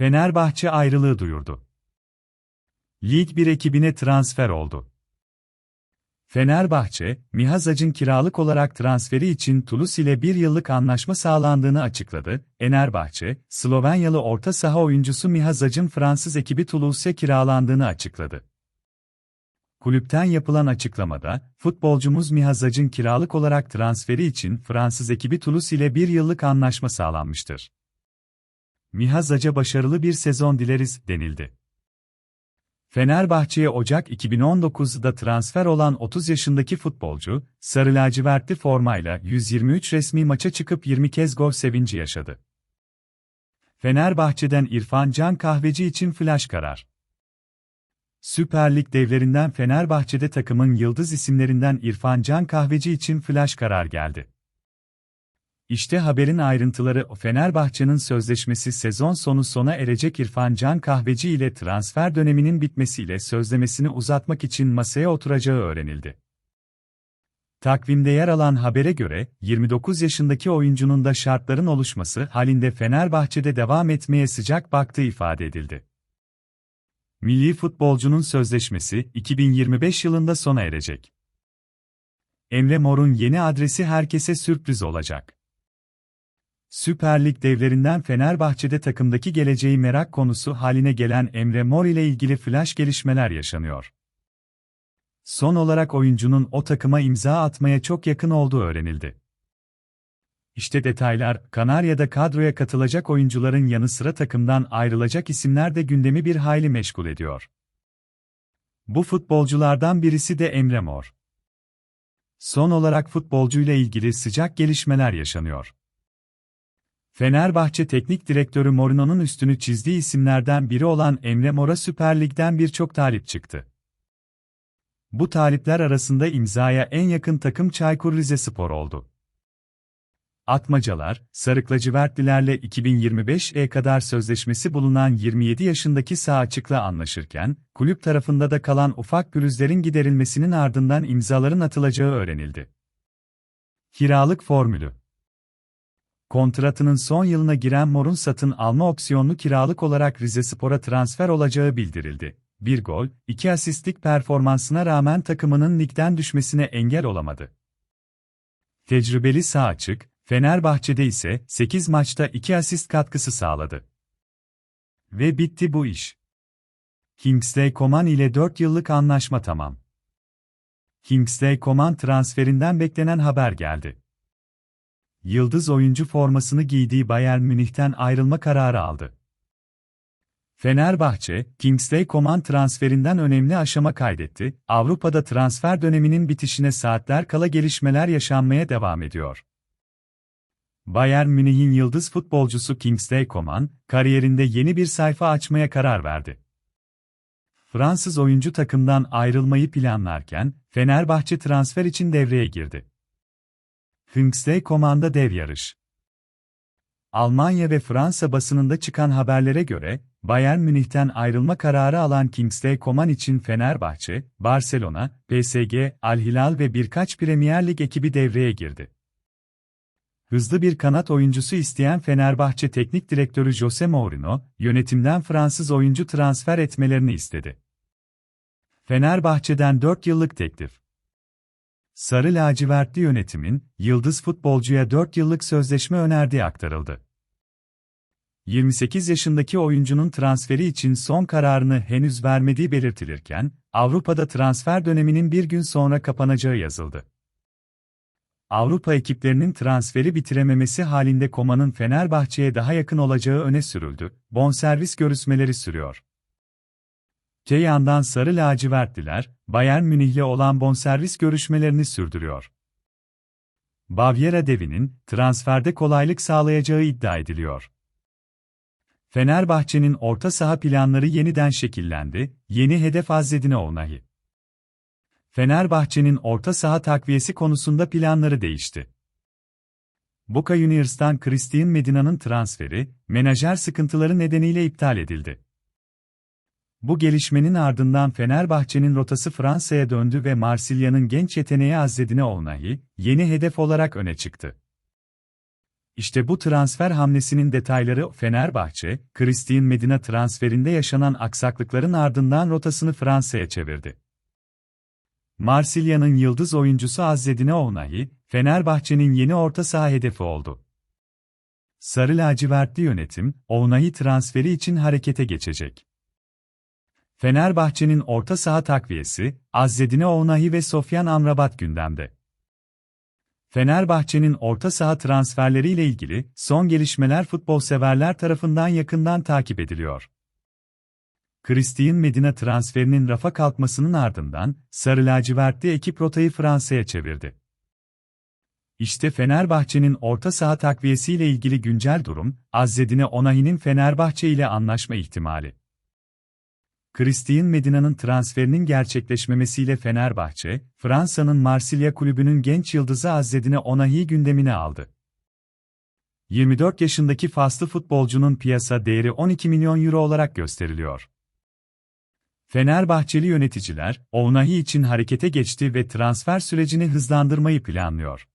Fenerbahçe ayrılığı duyurdu. Lig 1 ekibine transfer oldu. Fenerbahçe, Mihazac'ın kiralık olarak transferi için Toulouse ile bir yıllık anlaşma sağlandığını açıkladı. Enerbahçe, Slovenyalı orta saha oyuncusu Mihazac'ın Fransız ekibi Toulouse'e kiralandığını açıkladı. Kulüpten yapılan açıklamada, futbolcumuz Mihazac'ın kiralık olarak transferi için Fransız ekibi Toulouse ile bir yıllık anlaşma sağlanmıştır. Mihazac'a başarılı bir sezon dileriz, denildi. Fenerbahçe'ye Ocak 2019'da transfer olan 30 yaşındaki futbolcu, sarı lacivertli formayla 123 resmi maça çıkıp 20 kez gol sevinci yaşadı. Fenerbahçe'den İrfan Can Kahveci için flash karar. Süper Lig devlerinden Fenerbahçe'de takımın yıldız isimlerinden İrfan Can Kahveci için flash karar geldi. İşte haberin ayrıntıları Fenerbahçe'nin sözleşmesi sezon sonu sona erecek İrfan Can Kahveci ile transfer döneminin bitmesiyle sözlemesini uzatmak için masaya oturacağı öğrenildi. Takvimde yer alan habere göre, 29 yaşındaki oyuncunun da şartların oluşması halinde Fenerbahçe'de devam etmeye sıcak baktığı ifade edildi. Milli futbolcunun sözleşmesi 2025 yılında sona erecek. Emre Mor'un yeni adresi herkese sürpriz olacak. Süper Lig devlerinden Fenerbahçe'de takımdaki geleceği merak konusu haline gelen Emre Mor ile ilgili flash gelişmeler yaşanıyor. Son olarak oyuncunun o takıma imza atmaya çok yakın olduğu öğrenildi. İşte detaylar, Kanarya'da kadroya katılacak oyuncuların yanı sıra takımdan ayrılacak isimler de gündemi bir hayli meşgul ediyor. Bu futbolculardan birisi de Emre Mor. Son olarak futbolcuyla ilgili sıcak gelişmeler yaşanıyor. Fenerbahçe Teknik Direktörü Mourinho'nun üstünü çizdiği isimlerden biri olan Emre Mor'a Süper Lig'den birçok talip çıktı. Bu talipler arasında imzaya en yakın takım Çaykur Rizespor oldu. Atmacalar, Sarıklacıvertlilerle 2025'e kadar sözleşmesi bulunan 27 yaşındaki sağ açıkla anlaşırken, kulüp tarafında da kalan ufak pürüzlerin giderilmesinin ardından imzaların atılacağı öğrenildi. Kiralık formülü Kontratının son yılına giren Mor'un satın alma opsiyonlu kiralık olarak Rizespor'a transfer olacağı bildirildi. Bir gol, iki asistlik performansına rağmen takımının ligden düşmesine engel olamadı. Tecrübeli sağ açık, Fenerbahçe'de ise 8 maçta 2 asist katkısı sağladı. Ve bitti bu iş. Kingsley Coman ile 4 yıllık anlaşma tamam. Kingsley Coman transferinden beklenen haber geldi. Yıldız oyuncu formasını giydiği Bayern Münih'ten ayrılma kararı aldı. Fenerbahçe, Kingsley Coman transferinden önemli aşama kaydetti. Avrupa'da transfer döneminin bitişine saatler kala gelişmeler yaşanmaya devam ediyor. Bayern Münih'in yıldız futbolcusu Kingsley Coman, kariyerinde yeni bir sayfa açmaya karar verdi. Fransız oyuncu takımdan ayrılmayı planlarken, Fenerbahçe transfer için devreye girdi. Kingsley Coman'da dev yarış. Almanya ve Fransa basınında çıkan haberlere göre, Bayern Münih'ten ayrılma kararı alan Kingsley Coman için Fenerbahçe, Barcelona, PSG, Al Hilal ve birkaç Premier Lig ekibi devreye girdi. Hızlı bir kanat oyuncusu isteyen Fenerbahçe Teknik Direktörü Jose Mourinho, yönetimden Fransız oyuncu transfer etmelerini istedi. Fenerbahçe'den 4 yıllık teklif. Sarı lacivertli yönetimin, yıldız futbolcuya 4 yıllık sözleşme önerdiği aktarıldı. 28 yaşındaki oyuncunun transferi için son kararını henüz vermediği belirtilirken, Avrupa'da transfer döneminin bir gün sonra kapanacağı yazıldı. Avrupa ekiplerinin transferi bitirememesi halinde Koma'nın Fenerbahçe'ye daha yakın olacağı öne sürüldü, bonservis görüşmeleri sürüyor. Te yandan sarı lacivertliler, Bayern Münih'le olan bonservis görüşmelerini sürdürüyor. Baviera devinin, transferde kolaylık sağlayacağı iddia ediliyor. Fenerbahçe'nin orta saha planları yeniden şekillendi, yeni hedef Azzedine Onahi. Fenerbahçe'nin orta saha takviyesi konusunda planları değişti. Boca Juniors'tan Christian Medina'nın transferi, menajer sıkıntıları nedeniyle iptal edildi. Bu gelişmenin ardından Fenerbahçe'nin rotası Fransa'ya döndü ve Marsilya'nın genç yeteneği Azzedine Olnahi, yeni hedef olarak öne çıktı. İşte bu transfer hamlesinin detayları Fenerbahçe, Christian Medina transferinde yaşanan aksaklıkların ardından rotasını Fransa'ya çevirdi. Marsilya'nın yıldız oyuncusu Azzedine Ounahi, Fenerbahçe'nin yeni orta saha hedefi oldu. Sarı lacivertli yönetim, Ounahi transferi için harekete geçecek. Fenerbahçe'nin orta saha takviyesi, Azzedine Ounahi ve Sofyan Amrabat gündemde. Fenerbahçe'nin orta saha transferleriyle ilgili son gelişmeler futbol severler tarafından yakından takip ediliyor. Christian Medina transferinin rafa kalkmasının ardından Sarı lacivertli ekip rotayı Fransa'ya çevirdi. İşte Fenerbahçe'nin orta saha takviyesiyle ilgili güncel durum, Azzedine Onahi'nin Fenerbahçe ile anlaşma ihtimali. Christian Medina'nın transferinin gerçekleşmemesiyle Fenerbahçe, Fransa'nın Marsilya kulübünün genç yıldızı Azzedine Onahi'yi gündemine aldı. 24 yaşındaki faslı futbolcunun piyasa değeri 12 milyon euro olarak gösteriliyor. Fenerbahçeli yöneticiler, Onahi için harekete geçti ve transfer sürecini hızlandırmayı planlıyor.